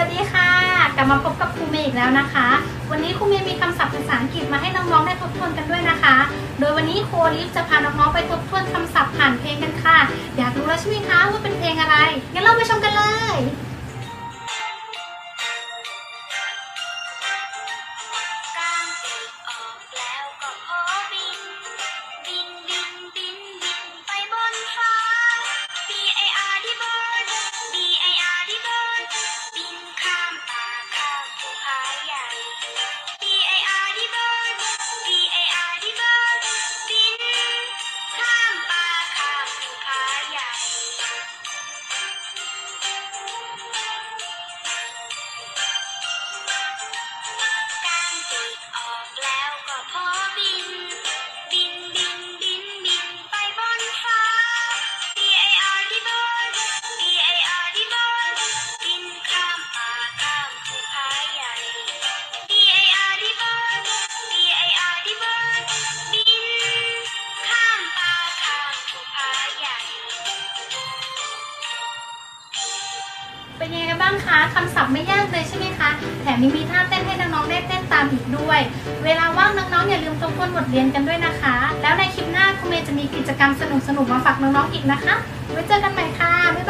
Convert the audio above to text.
วัสดีค่ะ กลับมาพบกับครูเมย์อีกแล้วนะคะ วันนี้ครูเมย์มีคำศัพท์ภาษาอังกฤษมาให้น้องๆได้ทบทวนกันด้วยนะคะ โดยวันนี้ครูลิฟจะพาน้องๆไปทบทวนคำศัพท์ผ่านเพลงกันค่ะ อยากรู้แล้วใช่ไหมคะว่าเป็นเพลงอะไรงั้นเราไปชมกันเลย เป็นยังไงกันบ้างคะคำศัพท์ไม่ยากเลยใช่ไหมคะ แถมยังมีท่าเต้นให้น้องๆได้เต้นตามอีกด้วย เวลาว่างน้องๆอย่าลืมทบทวนบทเรียนกันด้วยนะคะ แล้วในคลิปหน้าครูเมย์จะมีกิจกรรมสนุกๆมาฝากน้องๆอีกนะคะ ไว้เจอกันใหม่ค่ะบ๊ายบาย